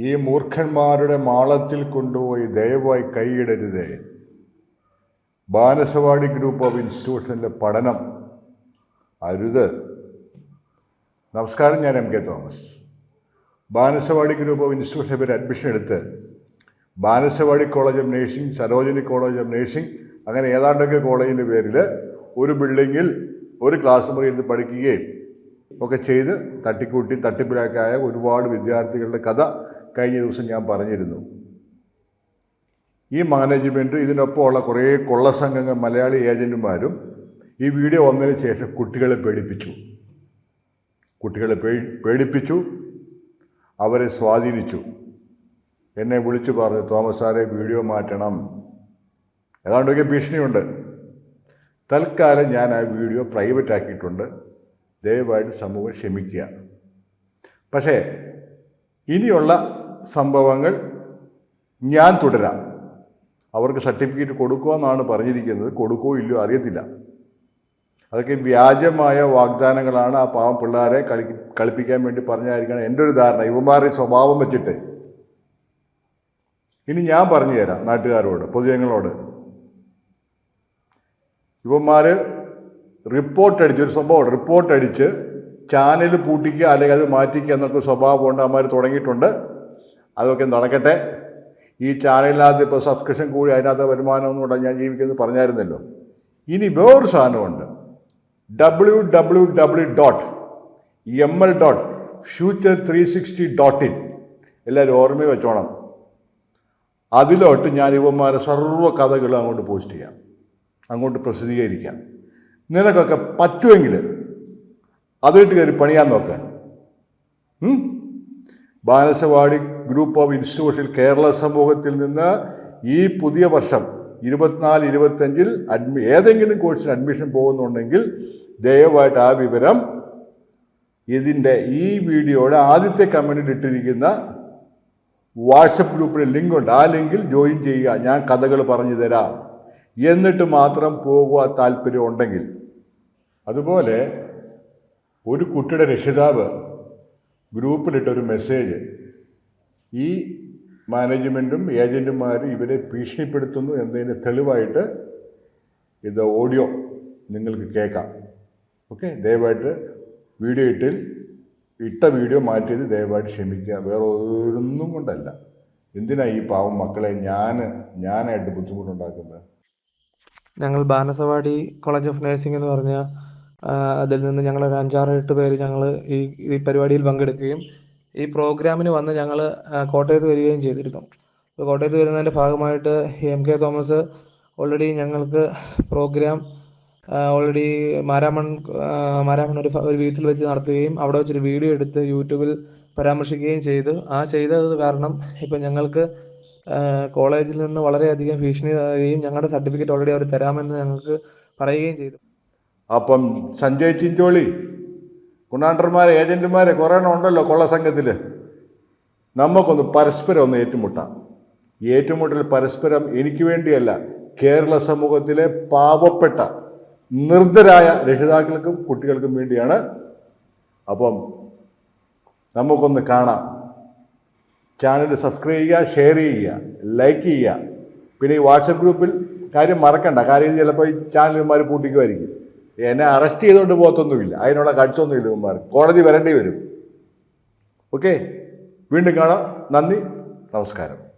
ഈ മൂർഖന്മാരുടെ മാളത്തിൽ കൊണ്ടുപോയി ദയവായി കൈയിടരുതേ. ബാനസവാടി ഗ്രൂപ്പ് ഓഫ് ഇൻസ്റ്റിറ്റ്യൂഷനിലെ പഠനം. അരുത്. നമസ്കാരം ഞാൻ M K Thomas. Banaswadi group of institution പേര് അഡ്മിഷൻ എടുത്ത് Banaswadi college of nursing Sarojini college of nursing അങ്ങനെ ഏതാണ്ടൊക്കെ കോളേജിന്റെ പേരിൽ ഒരു ബിൽഡിങ്ങിൽ ഒരു ക്ലാസ് മുറി ഇരുന്ന് പഠിക്കുകയും ഒക്കെ ചെയ്ത് തട്ടിക്കൂട്ടി തട്ടിപ്പിലാക്കായ ഒരുപാട് വിദ്യാർത്ഥികളുടെ കഥ കഴിഞ്ഞ ദിവസം ഞാൻ പറഞ്ഞിരുന്നു. ഈ മാനേജ്മെന്റ് ഇതിനൊപ്പമുള്ള കുറേ കൊള്ള കൊള്ളസംഘങ്ങൾ മലയാളി ഏജന്റുമാരും ഈ വീഡിയോ വന്നതിന് ശേഷം കുട്ടികളെ പേടിപ്പിച്ചു. കുട്ടികളെ പേടിപ്പിച്ചു. അവരെ സ്വാധീനിച്ചു. എന്നെ വിളിച്ചു പറഞ്ഞു തോമസ് സാറെ വീഡിയോ മാറ്റണം. ഏതാണ്ടൊക്കെ ഭീഷണിയുണ്ട്. തൽക്കാലം ഞാൻ ആ വീഡിയോ പ്രൈവറ്റ് ആക്കിയിട്ടുണ്ട്. ദയവായിട്ട് സമൂഹം ക്ഷമിക്കുക. പക്ഷേ ഇനിയുള്ള സംഭവങ്ങൾ ഞാൻ തുടരാം. അവർക്ക് സർട്ടിഫിക്കറ്റ് കൊടുക്കുക എന്നാണ് പറഞ്ഞിരിക്കുന്നത്. കൊടുക്കുകയോ ഇല്ലയോ അറിയത്തില്ല. അതൊക്കെ വ്യാജമായ വാഗ്ദാനങ്ങളാണ് ആ പാവം പിള്ളേരെ കളി കളിപ്പിക്കാൻ വേണ്ടി പറഞ്ഞായിരിക്കണം. എന്റെ ഒരു ധാരണ ഇവന്മാരുടെ സ്വഭാവം വെച്ചിട്ട്. ഇനി ഞാൻ പറഞ്ഞു തരാം നാട്ടുകാരോട് പൊതുജനങ്ങളോട്. ഇവന്മാർ റിപ്പോർട്ട് അടിച്ച് ഒരു സംഭവം റിപ്പോർട്ട് അടിച്ച് ചാനൽ പൂട്ടിക്കുക അല്ലെങ്കിൽ അത് മാറ്റിക്കുക എന്നൊക്കെ സ്വഭാവം കൊണ്ട് അവന്മാർ തുടങ്ങിയിട്ടുണ്ട്. അതൊക്കെ നടക്കട്ടെ. ഈ ചാനലിനകത്ത് ഇപ്പോൾ സബ്സ്ക്രിപ്ഷൻ കൂടി അതിനകത്ത് വരുമാനമൊന്നും കൊണ്ട് ഞാൻ ജീവിക്കുന്നത് പറഞ്ഞായിരുന്നല്ലോ. ഇനി വേറൊരു സാധനമുണ്ട്. W W W dot M L dot future three sixty dot in എല്ലാവരും ഓർമ്മ വെച്ചോണം. അതിലോട്ട് ഞാൻ ഇവന്മാരെ സർവ കഥകളും അങ്ങോട്ട് പോസ്റ്റ് ചെയ്യാം. അങ്ങോട്ട് പ്രസിദ്ധീകരിക്കാം. നിനക്കൊക്കെ പറ്റുമെങ്കിൽ അതിട്ട് കയറി പണിയാൻ നോക്കാൻ? Banaswadi group of institution Kerala സമൂഹത്തിൽ നിന്ന് ഈ പുതിയ വർഷം ഇരുപത്തിനാല് ഇരുപത്തഞ്ചിൽ അഡ്മി ഏതെങ്കിലും കോഴ്സിന് അഡ്മിഷൻ പോകുന്നുണ്ടെങ്കിൽ ദയവായിട്ട് ആ വിവരം ഇതിന്റെ ഈ വീഡിയോയുടെ ആദ്യത്തെ കമന്റിൽ ഇട്ടിരിക്കുന്ന വാട്സപ്പ് ഗ്രൂപ്പിൽ ലിങ്ക് ഉണ്ട് ആ ലിങ്കിൽ ജോയിൻ ചെയ്യുക. ഞാൻ കഥകൾ പറഞ്ഞു തരാം. എന്നിട്ട് മാത്രം പോകുക താല്പര്യം ഉണ്ടെങ്കിൽ അതുപോലെ ഒരു കുട്ടിയുടെ രക്ഷിതാവ് ഗ്രൂപ്പിലിട്ടൊരു മെസ്സേജ്. ഈ മാനേജ്മെന്റും ഏജന്റുമാരും ഇവരെ ഭീഷണിപ്പെടുത്തുന്നു എന്നതിന് തെളിവായിട്ട് ഇത് ഓഡിയോ നിങ്ങൾക്ക് കേൾക്കാം. ഓക്കെ? ദയവായിട്ട് വീഡിയോ ഇട്ടിൽ ഇട്ട വീഡിയോ മാറ്റിയത് ദയവായിട്ട് ക്ഷമിക്കുക. വേറെ ഒന്നും കൊണ്ടല്ല. എന്തിനാ ഈ പാവം മക്കളെ ഞാൻ ഞാനായിട്ട് ബുദ്ധിമുട്ടുണ്ടാക്കുന്നത്? ഞങ്ങൾ ബാനസവാടി കോളേജ് ഓഫ് നഴ്സിംഗ് എന്ന് പറഞ്ഞ അതിൽ നിന്ന് ഞങ്ങൾ ഒരു അഞ്ചാറ് എട്ട് പേര് ഞങ്ങൾ ഈ ഈ പരിപാടിയിൽ പങ്കെടുക്കുകയും ഈ പ്രോഗ്രാമിന് വന്ന് ഞങ്ങൾ കോട്ടയത്ത് വരികയും ചെയ്തിരുന്നു. അപ്പോൾ കോട്ടയത്ത് വരുന്നതിന്റെ ഭാഗമായിട്ട് എം കെ തോമസ് ഓൾറെഡി ഞങ്ങൾക്ക് പ്രോഗ്രാം ഓൾറെഡി മാരാമൺ മാരാമൺ ഒരു ഒരു വീട്ടിൽ വെച്ച് നടത്തുകയും അവിടെ വെച്ചൊരു വീഡിയോ എടുത്ത് യൂട്യൂബിൽ പരാമർശിക്കുകയും ചെയ്തു. ആ ചെയ്തത് കാരണം ഇപ്പം ഞങ്ങൾക്ക് കോളേജിൽ നിന്ന് വളരെയധികം ഭീഷണി തരികയും ഞങ്ങളുടെ സർട്ടിഫിക്കറ്റ് ഓൾറെഡി അവർ തരാമെന്ന് ഞങ്ങൾക്ക് പറയുകയും ചെയ്തു. അപ്പം സഞ്ജയ് ചിഞ്ചോളി ഗുണാണ്ടർമാർ ഏജന്റുമാരെ കുറേ എണ്ണം ഉണ്ടല്ലോ കൊള്ള സംഘത്തിൽ നമുക്കൊന്ന് പരസ്പരം ഒന്ന് ഏറ്റുമുട്ടാം. ഏറ്റുമുട്ടൽ പരസ്പരം എനിക്ക് വേണ്ടിയല്ല കേരള സമൂഹത്തിലെ പാവപ്പെട്ട നിർദ്ധരായ രക്ഷിതാക്കൾക്കും കുട്ടികൾക്കും വേണ്ടിയാണ്. അപ്പം നമുക്കൊന്ന് കാണാം. ചാനൽ സബ്സ്ക്രൈബ് ചെയ്യുക ഷെയർ ചെയ്യുക ലൈക്ക് ചെയ്യുക. പിന്നെ ഈ വാട്സപ്പ് ഗ്രൂപ്പിൽ കാര്യം മറക്കണ്ട. കാര്യം ചിലപ്പോൾ ഈ ചാനലുമാർ പൂട്ടിക്കുമായിരിക്കും. എന്നെ അറസ്റ്റ് ചെയ്തുകൊണ്ട് പോകത്തൊന്നുമില്ല. അതിനുള്ള കാഴ്ചയൊന്നുമില്ല കുമാർ കോടതി വരേണ്ടി വരും. ഓക്കെ? വീണ്ടും കാണാം. നന്ദി. നമസ്കാരം.